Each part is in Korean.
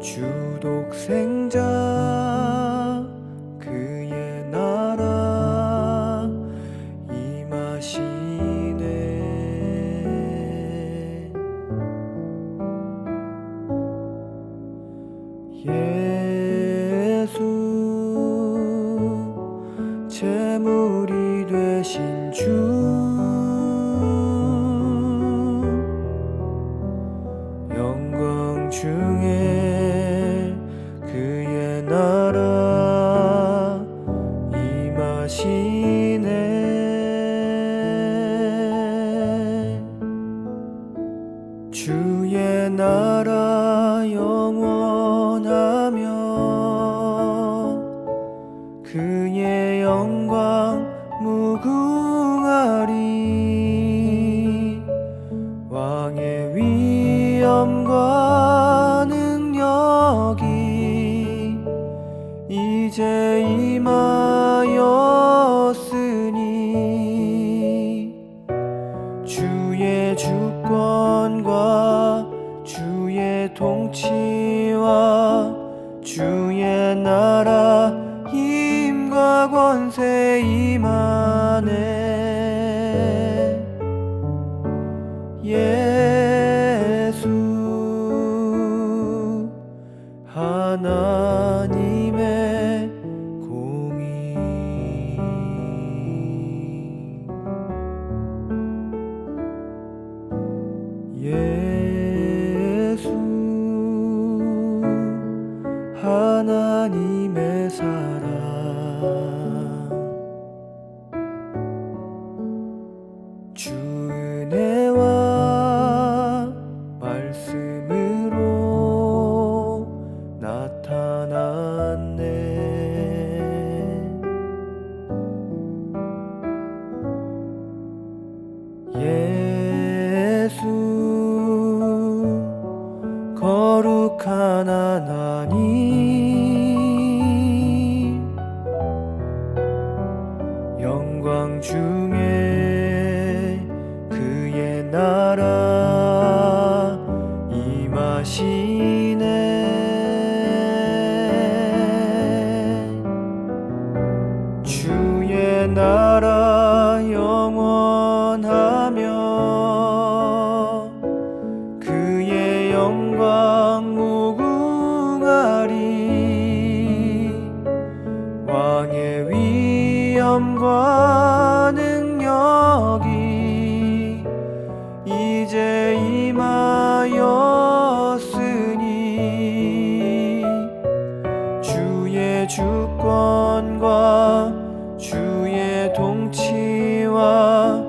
주독생자 그의 나라 임하시 위엄과 능력이 이제 임하였으니 주의 주권과 주의 통치와 주의 나라 힘과 권세 임하네 하나님의 사랑. 주 은혜와 말씀으로 나타났네. 예수 거룩한 하나님 영광 중에 그의 나라 임하시네. 주의 나라 영원하며 그의 영광 위엄과 능력이 이제 임하였으니 주의 주권과 주의 통치와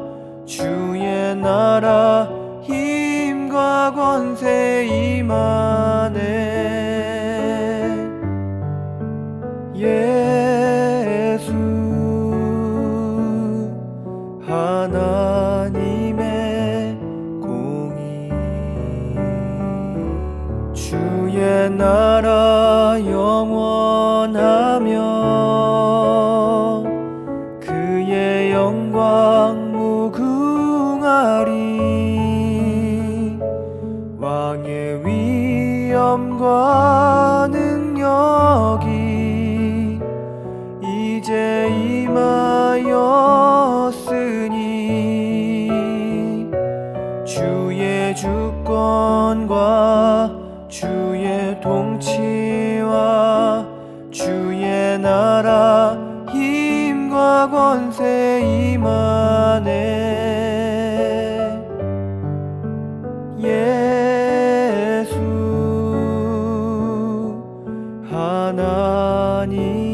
주의 나라 힘과 권세 임하 나라 영원하며 그의 영광 무궁하리 왕의 위엄과 능력이 이제 임하였으니 주의 주권과 주의 통치와 주의 나라 힘과 권세 임하네 예수 하나님